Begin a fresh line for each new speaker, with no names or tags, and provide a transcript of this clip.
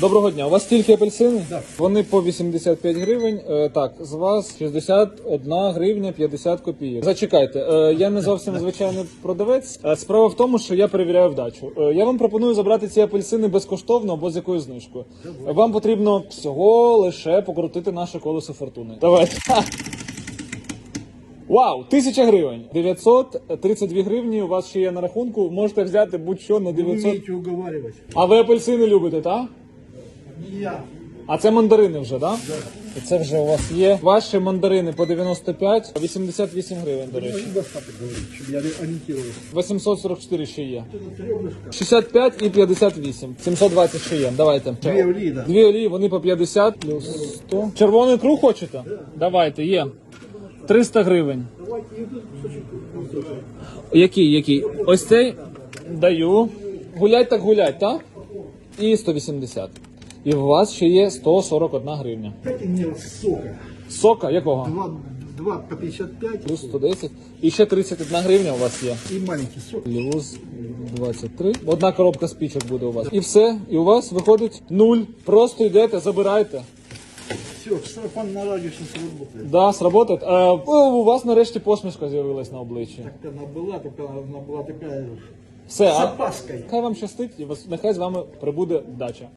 Доброго дня. У вас тільки апельсини?
Так.
Вони по 85 гривень. Е, так, з вас 61 гривня 50 копійок. Зачекайте, е, я не зовсім звичайний продавець. Е, Справа в тому, що я перевіряю вдачу. Е, я вам пропоную забрати ці апельсини безкоштовно або з якоюсь знижкою. Вам потрібно всього лише покрутити наше колесо фортуни. Давайте. Вау, тисяча гривень. 932 гривні у вас ще є на рахунку. Можете взяти будь-що на
Вы
900.
умеете уговаривать.
А ви апельсини любите, так?
Не я.
А це мандарини вже, так? Да? І це вже у вас є. Ваші мандарини по 95, 88 гривень, до
Ну,
речі.
недостаток говорить, чтобы я ориентировался.
844 ще є.
Это ребрышко.
65 і 58. 720 ще є. Давайте.
Две олии, да.
Дві олії, вони по 50 плюс 100. Червоний круг хочете? Давайте, є. 300 гривень.
Давайте и тут кусочек картофеля.
Який, який? Ось цей даю. Гулять так гулять, так? І 180. І у вас ще є 141 гривня.
Дайте мне сока.
Сока якого?
Два, два по 55
Плюс 110. І ще 31 гривня у вас є.
и маленький сок.
Плюс 23. Одна коробка спічок буде у вас. І все. І у вас виходить нуль. Просто йдете, забирайте.
Все, сарафан на радио сейчас работает.
Да, сработає. Е, у вас нарешті посмішка з'явилась на обличчі.
Так она была, только она была такая
Все,
с
а хай вам щастить і вас- нехай з вами прибуде вдача.